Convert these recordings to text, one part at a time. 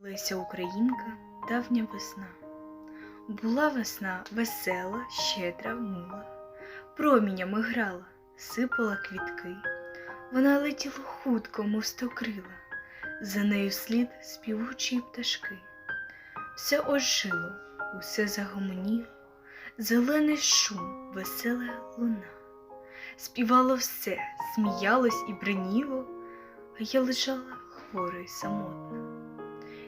Леся Українка, давня весна. Була весна весела, щедра, мила, промінями грала, сипала квітки. Вона летіла хутко, мов стокрила, за нею слід співучі пташки. Все ожило, усе загомоніло, зелений шум, весела луна. Співало все, сміялось і бриніло, а я лежала хвора й самотна.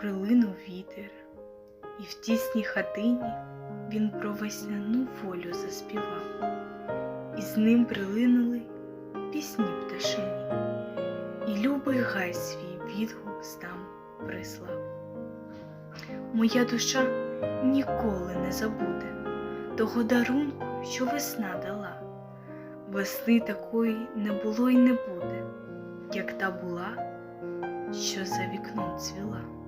прилинув вітер, і в тісній хатині він про весняну волю заспівав, і з ним прилинули пісні пташині, і любий гай свій відгук там прислав. Моя душа ніколи не забуде того дарунку, що весна дала. Весни такої не було й не буде, як та була, що за вікном цвіла.